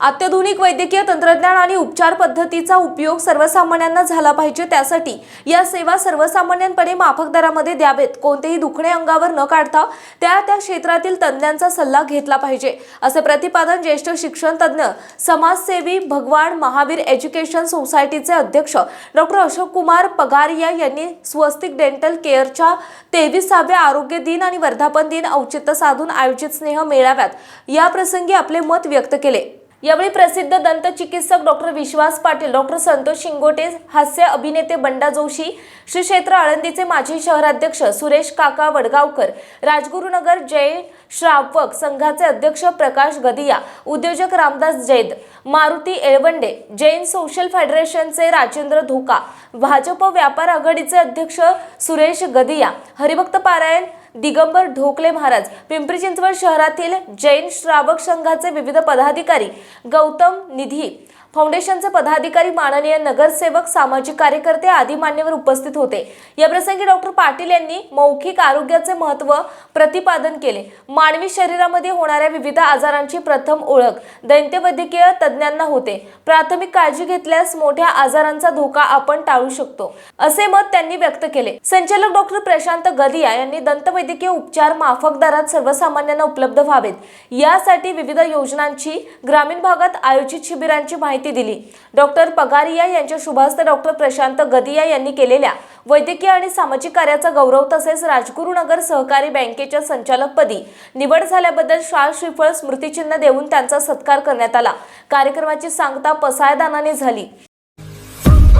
अत्याधुनिक वैद्यकीय तंत्रज्ञान आणि उपचार पद्धतीचा उपयोग सर्वसामान्यांना झाला पाहिजे. त्यासाठी या सेवा सर्वसामान्यांपणे माफक दरामध्ये द्यावेत. कोणतेही दुखणे अंगावर न काढता त्या त्या क्षेत्रातील तज्ज्ञांचा सल्ला घेतला पाहिजे. असे प्रतिपादन ज्येष्ठ शिक्षण तज्ज्ञ समाजसेवी भगवान महावीर एज्युकेशन सोसायटीचे अध्यक्ष डॉक्टर अशोक कुमार पगारिया यांनी स्वस्तिक डेंटल केअरच्या तेविसाव्या आरोग्य दिन आणि वर्धापन दिन औचित्य साधून आयोजित स्नेह मेळाव्यात या प्रसंगी आपले मत व्यक्त केले. यावेळी प्रसिद्ध दंत चिकित्सक डॉक्टर विश्वास पाटील डॉक्टर संतोष शिंगोटे हास्य अभिनेते बंडा जोशी श्री क्षेत्र आळंदीचे माजी शहराध्यक्ष सुरेश काका वडगावकर राजगुरुनगर जय श्रावक संघाचे अध्यक्ष प्रकाश गदिया उद्योजक रामदास जैद मारुती एळवंडे जैन सोशल फेडरेशनचे राजेंद्र धोका भाजप व्यापार आघाडीचे अध्यक्ष सुरेश गदिया हरिभक्त पारायण दिगंबर ढोकले महाराज पिंपरी चिंचवड शहरातील जैन श्रावक संघाचे विविध पदाधिकारी गौतम निधी फाउंडेशनचे पदाधिकारी माननीय नगरसेवक सामाजिक कार्यकर्ते आदी मान्यवर उपस्थित होते. याप्रसंगी डॉक्टर पाटील यांनी मौखिक आरोग्याचे महत्त्व प्रतिपादन केले. मानवी शरीरामध्ये होणाऱ्या विविध आजारांची प्रथम ओळख दैत्यवैद्यकीय तज्ज्ञांना होते. प्राथमिक काळजी घेतल्यास मोठ्या आजारांचा धोका आपण टाळू शकतो असे मत त्यांनी व्यक्त केले. संचालक डॉक्टर प्रशांत गदिया यांनी दंतवैद्यकीय उपचार माफक दरात सर्वसामान्यांना उपलब्ध व्हावेत. यासाठी विविध योजनांची ग्रामीण भागात आयोजित शिबिरांची माहिती माहिती दिली. डॉक्टर पगारिया यांच्या शुभास्ते डॉक्टर प्रशांत गदिया यांनी केलेल्या वैद्यकीय आणि सामाजिक कार्याचा गौरव तसेच राजगुरुनगर सहकारी बँकेच्या संचालकपदी निवड झाल्याबद्दल शाल श्रीफळ स्मृतिचिन्ह देऊन त्यांचा सत्कार करण्यात आला. कार्यक्रमाची सांगता पसायदानाने झाली.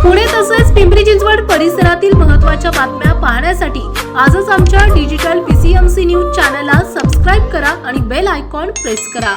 पुणे तसेच पिंपरी चिंचवड परिसरातील महत्त्वाच्या बातम्या पाहण्यासाठी आजच आमच्या डिजिटल पीसीएमसी न्यूज चॅनलला सबस्क्राईब करा आणि बेल आयकॉन प्रेस करा.